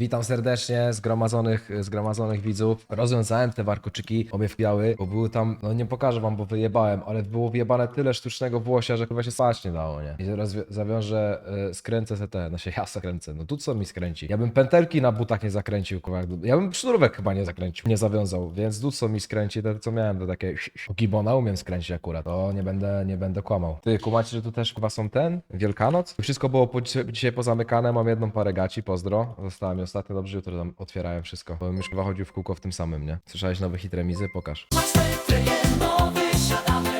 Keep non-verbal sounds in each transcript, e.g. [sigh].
Witam serdecznie zgromadzonych, zgromadzonych widzów. Rozwiązałem te warkoczyki, obie wpiały, bo były tam, no nie pokażę wam, bo wyjebałem, ale było wyjebane tyle sztucznego włosia, że chyba się spać nie dało, nie? I teraz wi- zawiążę, y, skręcę se te, no się ja zakręcę, no tu co mi skręci? Ja bym pętelki na butach nie zakręcił, kurwa, ja bym sznurówek chyba nie zakręcił, nie zawiązał, więc tu co mi skręci, to co miałem, to takie [laughs] gibona umiem skręcić akurat, to nie będę, nie będę kłamał. Ty, kumacie, że tu też chyba są ten, Wielkanoc? Wszystko było po, dzisiaj pozamykane, mam jedną parę gaci, pozdro, została mi ostatnio, dobrze, jutro tam otwierają wszystko, bo już chyba chodził w kółko w tym samym, nie? Słyszałeś nowy hit remizy? Pokaż. Nowy siadamy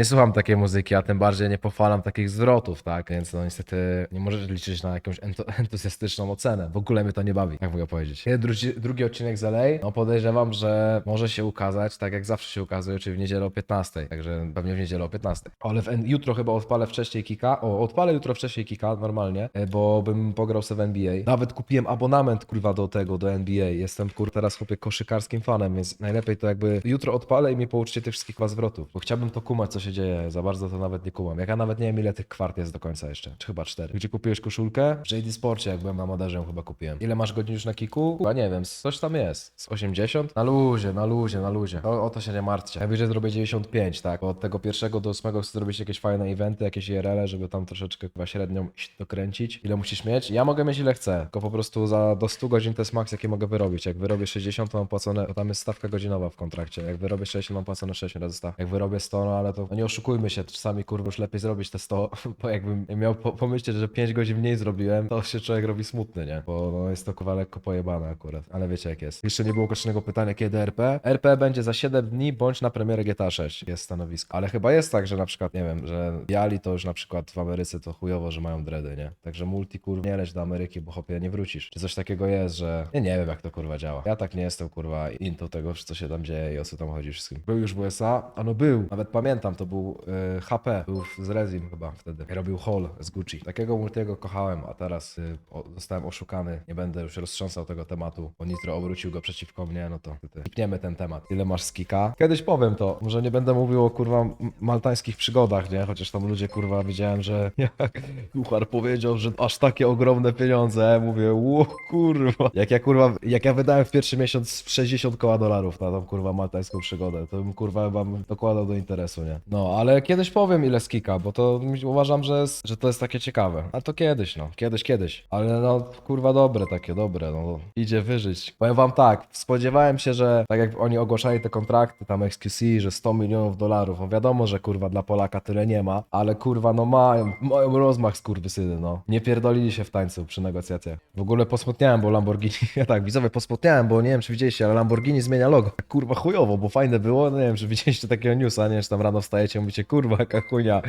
nie słucham takiej muzyki, a tym bardziej nie pochwalam takich zwrotów, tak? Więc no niestety nie możesz liczyć na jakąś [laughs] entuzjastyczną ocenę. W ogóle mnie to nie bawi, jak mogę powiedzieć. Kiedy drugi, drugi odcinek z LA, no podejrzewam, że może się ukazać, tak jak zawsze się ukazuje, czyli w niedzielę o 15. Także pewnie w niedzielę o 15. Ale w, jutro chyba odpalę wcześniej kika. O, odpalę jutro wcześniej kika, normalnie, e, bo bym pograł sobie w NBA. Nawet kupiłem abonament, kurwa, do tego, do NBA. Jestem, kur, teraz chłopie koszykarskim fanem, więc najlepiej to jakby jutro odpalę i mi pouczcie tych wszystkich was zwrotów, bo chciałbym to kumać, co się dzieje. Za bardzo to nawet nie kumam. Jak ja nawet nie wiem, ile tych kwart jest do końca jeszcze. Czy chyba cztery. Gdzie kupiłeś koszulkę? W JD Sporcie, jak byłem na Maderze, ją chyba kupiłem. Ile masz godzin już na kiku? Chyba nie wiem, coś tam jest. Z 80? Na luzie, na luzie, na luzie. O, o to się nie martwcie. Najwyżej zrobię 95, tak? Bo od tego pierwszego do ósmego chcę zrobić jakieś fajne eventy, jakieś IRL-e, żeby tam troszeczkę chyba średnią dokręcić. Ile musisz mieć? Ja mogę mieć ile chcę, tylko po prostu za do 100 godzin to jest maks, jaki mogę wyrobić. Jak wyrobię 60, to mam płacone, tam jest stawka godzinowa w kontrakcie. Jak wyrobię 60, mam płacone 6 razy stawkę. Jak wyrobię 100, no ale to no nie oszukujmy się, czasami kurwa już lepiej zrobić te 100, [laughs] bo jakbym miał po pomyśleć, że 5 godzin mniej zrobiłem, to się człowiek robi smutny, nie? Bo no, jest to kurwa lekko pojebane akurat, ale wiecie jak jest. Jeszcze nie było kosztownego pytania, kiedy RP? RP będzie za 7 dni, bądź na premierę GTA 6 jest stanowisko. Ale chyba jest tak, że na przykład, nie wiem, że Jali to już na przykład w Ameryce to chujowo, że mają dready, nie? Także multi kurwa nie leć do Ameryki, bo hopie nie wrócisz. Czy coś takiego jest, że ja nie wiem jak to kurwa działa. Ja tak nie jestem kurwa into tego, co się tam dzieje i o co tam chodzi wszystkim. Był już w USA, a no był, nawet pamiętam, to był y, HP, był z Rezim chyba wtedy. Robił Hall z Gucci. Takiego multiego kochałem, a teraz y, o, zostałem oszukany. Nie będę już roztrząsał tego tematu, bo Nitro obrócił go przeciwko mnie, no to kipniemy ten temat. Ile masz z kika? Kiedyś powiem to. Może nie będę mówił o kurwa maltańskich przygodach, nie? Chociaż tam ludzie kurwa widziałem, że [laughs] jak Kuchar powiedział, że aż takie ogromne pieniądze. Mówię, ło kurwa. Jak ja kurwa, jak ja wydałem w pierwszy miesiąc 60 koła dolarów na tą kurwa maltańską przygodę, to bym kurwa bym dokładał do interesu, nie? No, ale kiedyś powiem ile z kika, bo to uważam, że, jest, że to jest takie ciekawe. A to kiedyś, no. Kiedyś, kiedyś. Ale no, kurwa dobre takie, dobre, no. Idzie wyżyć. Powiem wam tak, spodziewałem się, że tak jak oni ogłaszali te kontrakty, tam XQC, że 100 milionów dolarów, no wiadomo, że kurwa dla Polaka tyle nie ma, ale kurwa no mają, mają rozmach skurwysyny, no. Nie pierdolili się w tańcu przy negocjacjach. W ogóle posmutniałem, bo Lamborghini, [laughs] ja tak, widzowie, posmutniałem, bo nie wiem, czy widzieliście, ale Lamborghini zmienia logo. Tak, Kurwa chujowo, bo fajne było, no nie wiem, czy widzieliście takiego newsa, nie wiem, czy tam rano wstajecie i mówicie, kurwa, jaka chujnia,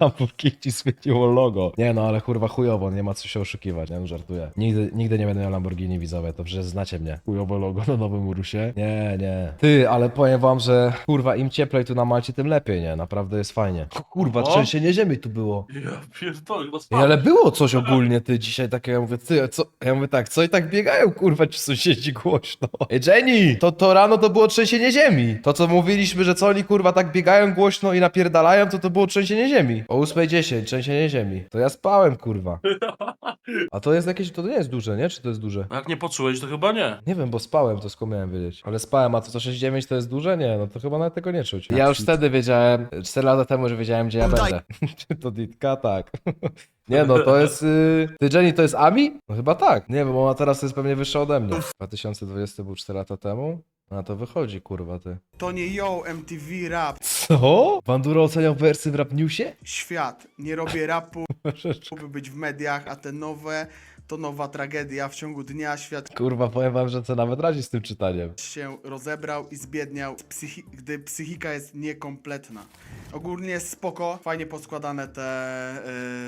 Lamborghini zmieniło logo. Nie no, ale kurwa chujowo, nie ma co się oszukiwać, nie no, żartuję. Nigdy, nigdy nie będę miał Lamborghini, widzowie, to przecież znacie mnie. Chujowe logo na nowym Urusie. Nie, nie. Ty, ale powiem wam, że kurwa, im cieplej tu na Malcie, tym lepiej, nie? Naprawdę jest fajnie. Kurwa, O! trzęsienie ziemi tu było. Ja pierdolę, chyba Ej, ale było coś ogólnie ty dzisiaj takie, ja mówię, ty, co? Ja mówię tak, co i tak biegają, kurwa, ci sąsiedzi głośno. Ej, Jenny, to, to rano to było trzęsienie ziemi. To, co mówiliśmy, że co oni, kurwa, tak biegają głośno i napierdalają, to to było trzęsienie ziemi. O 8.10, trzęsienie ziemi. To ja spałem, kurwa. [laughs] A to jest jakieś, to nie jest duże, nie? Czy to jest duże? A Jak nie poczułeś, to chyba nie. Nie wiem, bo spałem, to skąd miałem wiedzieć. Ale spałem, a to co 6.9 to jest duże? Nie, no to chyba nawet tego nie czuć. Ja już wtedy wiedziałem, 4 lata temu, że wiedziałem, gdzie ja będę. [laughs] to Ditka, tak. [laughs] Nie no, to jest... Yy... Ty Jenny, to jest Ami? No chyba tak. Nie, bo ona teraz jest pewnie wyższa ode mnie. 2020 był 4 lata temu? A to wychodzi, kurwa, ty. To nie yo, MTV rap, Co? Banduro oceniał wersy w Rap Newsie? świat. Nie robię rapu, [laughs] by być w mediach, a te nowe to nowa tragedia. W ciągu dnia świat Kurwa, powiem wam, że co nawet radzi z tym czytaniem. się rozebrał i zbiedniał, psychi- gdy psychika jest niekompletna. Ogólnie jest spoko, fajnie poskładane te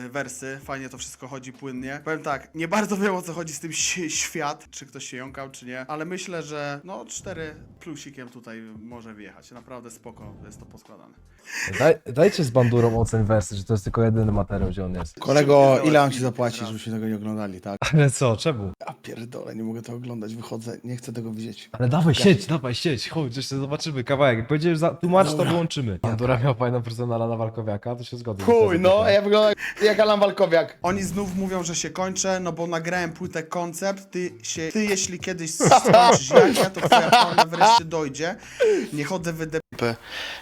y, wersy, fajnie to wszystko chodzi płynnie. Powiem tak, nie bardzo wiem o co chodzi z tym ś- świat, czy ktoś się jąkał, czy nie, ale myślę, że no 4 plusikiem tutaj może wjechać. Naprawdę spoko jest to poskładane. Daj, dajcie z Bandurą ocen wersy, że to jest tylko jedyny materiał, gdzie on jest. Kolego, ile mam ci zapłacić, żebyśmy tego nie oglądali, tak? Ale co, czemu? Ja pierdolę, nie mogę to oglądać, wychodzę, nie chcę tego widzieć. Ale dawaj, siedź, dawaj, siedź, chodź, jeszcze zobaczymy kawałek. Jak powiedziesz, za tłumacz, to wyłączymy. Bandura miał fajną personala na Walkowiaka, to się zgodzę. Chuj, no, ja wyglądam jak Alan Walkowiak. Oni znów mówią, że się kończę, no bo nagrałem płytę koncept, ty się, ty jeśli kiedyś [laughs] skończysz jak ja, to twoja forma wreszcie dojdzie. Nie chodzę wydep...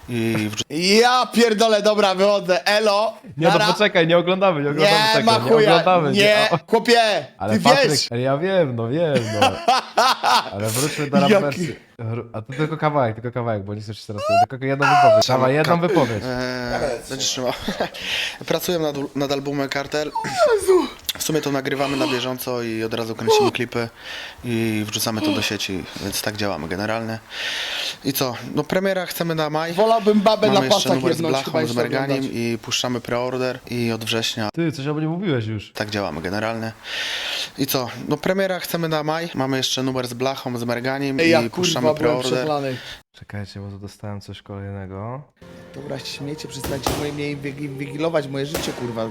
i Ja pierdolę, dobra, wychodzę, elo. Nie, no nara. poczekaj, nie oglądamy, nie oglądamy Nie, tego, ma nie chuja, oglądamy. nie, o- Ale ty Patryk, wiesz. ale ja wiem, no wiem, no. [laughs] Ale wróćmy do Jaki-. A to tylko kawałek, tylko kawałek, bo nie chcesz się teraz... Tylko jedną wypowiedź. Dawaj, jedną wypowiedź. e, będziesz trzymał. [laughs] Pracuję nad, nad albumem Kartel. W sumie to nagrywamy na bieżąco i od razu kręcimy klipy i wrzucamy to do sieci, więc tak działamy generalnie. I co? No premiera chcemy na maj. Wolałbym babę Mamy na jeszcze pasach numer z chyba Blachą, z to Merganim oglądać. i puszczamy preorder i od września Ty, coś albo nie mówiłeś już. tak działamy generalnie. I co? No premiera chcemy na maj. Mamy jeszcze numer z Blachą, z Merganim Ej, ja i kurwa puszczamy byłem preorder. przeklany. Czekajcie, bo tu dostałem coś kolejnego. Dobra, śmiecie, przestańcie moje mnie wygilować moje życie, kurwa.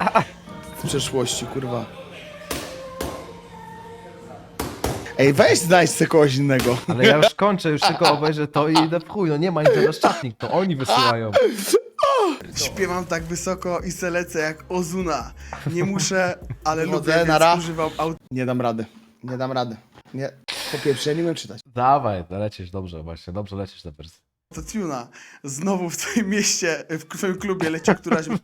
Przeszłości, kurwa. Ej, weź znajdź sobie kogoś innego. Ale ja już kończę, już tylko obejrzę to i idę w chuj. No nie ma internet czatnik, to oni wysyłają. Śpiewam tak wysoko i se lecę jak Ozuna. Nie muszę, ale Chodzę, lubię, nara. więc używam aut... Nie dam rady. Nie dam rady. Nie. Po pierwsze, ja nie umiem czytać. Dawaj, to lecisz dobrze właśnie, dobrze lecisz te wersy. autotuna. Znowu w twoim mieście, w twoim klubie leci któraś... [laughs]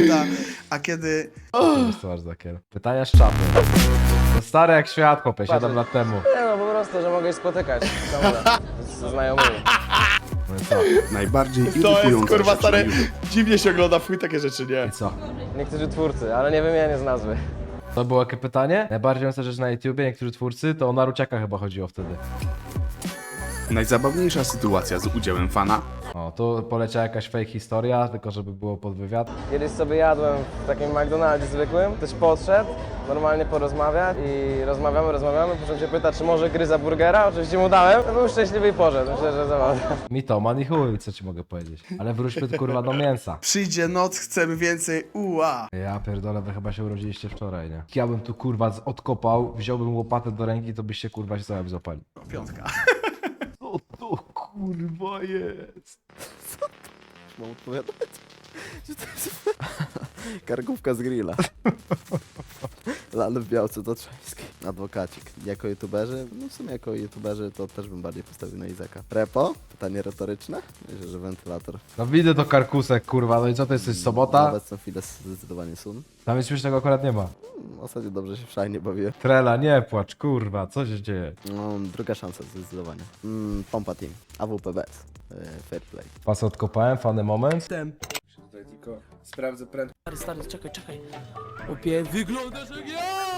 nuda. A kiedy To jest to masz za kier. Pytania z czapy. To stare jak świat, chłopie, 7 lat temu. Nie no, po prostu, że mogę się spotykać ciągle z znajomymi. No i co? Najbardziej To jest, kurwa, na YouTube. dziwnie się ogląda w chuj takie rzeczy, nie? I co? Niektórzy twórcy, ale nie wymienię z nazwy. To było jakie pytanie? Najbardziej mocna rzecz na YouTubie, niektórzy twórcy, to o Naruciaka chyba chodziło wtedy. Najzabawniejsza sytuacja z udziałem fana O, tu poleciała jakaś fake historia, tylko żeby było pod wywiad. Kiedyś sobie jadłem w takim McDonaldzie zwykłym, ktoś podszedł, normalnie porozmawiać i rozmawiamy, rozmawiamy, po czym się pyta, czy może gryza burgera, oczywiście mu dałem, to był szczęśliwy i poszedł, myślę, że zabawne. Mi to, man i chuj, co ci mogę powiedzieć. Ale wróćmy kurwa do mięsa. przyjdzie noc, chcemy więcej, ua. Ja pierdolę, wy chyba się urodziliście wczoraj, nie? Ja bym tu kurwa z- odkopał, wziąłbym łopatę do ręki, to byście kurwa się sobie złapali. Piątka. Co to kurwa jest? Mam odpowiadać? Że to jest [laughs] karkówka z grilla. Lany w białce tatrzańskiej. Adwokacik. Jako youtuberzy? No w sumie jako youtuberzy to też bym bardziej postawił na Izaka. Repo? Pytanie retoryczne? Myślę, że wentylator. No widzę to karkusek kurwa, no i co to jest, to jest Na sobota? obecną chwilę zdecydowanie sun. Tam nic śmiesznego akurat nie ma. W zasadzie dobrze się w szajnie bawię. Trela, nie płacz, kurwa, co się dzieje? No, druga szansa zdecydowanie. Mm, Pompa Team. AWPBS. Yy, fair play. Pas odkopałem, fany moment. Stary, czekaj, czekaj. Opie, wyglądasz jak ja!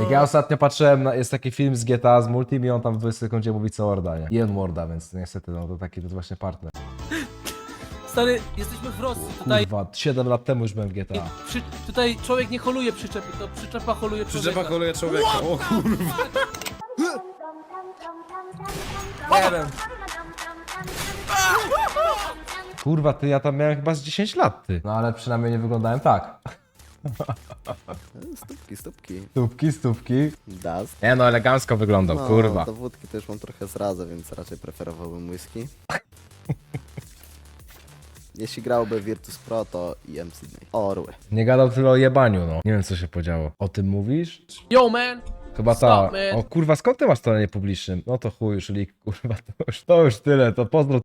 Jak ja ostatnio patrzyłem, na, jest taki film z GTA z Multim i on tam w 20 sekundzie mówi co Worda, nie? Jeden Worda, więc niestety no to taki to jest właśnie partner. Stary, jesteśmy w Rosji, tutaj, Kurwa, 7 lat temu już byłem w GTA. przy, tutaj człowiek nie holuje przyczepy, to przyczepa holuje człowieka. Przyczepa holuje człowieka, o kurwa. Nie wiem. Kurwa, ty, ja tam miałem chyba z 10 lat, ty. No ale przynajmniej nie wyglądałem tak. [laughs] Stópki, stópki. Stópki, stópki. Dust. Nie no, elegancko wyglądał, No, kurwa. do wódki już mam trochę zrazę, więc raczej preferowałbym whisky. Jeśli grałby Virtus Pro, to IM Sydney. Orły. Nie gadał tyle o jebaniu, no. Nie wiem, co się podziało. O tym mówisz? Yo, man! Chyba ta. Stop, man. O kurwa, skąd ty masz to na niepublicznym? No to chuj, już lik, kurwa, to już, to już tyle, to pozdro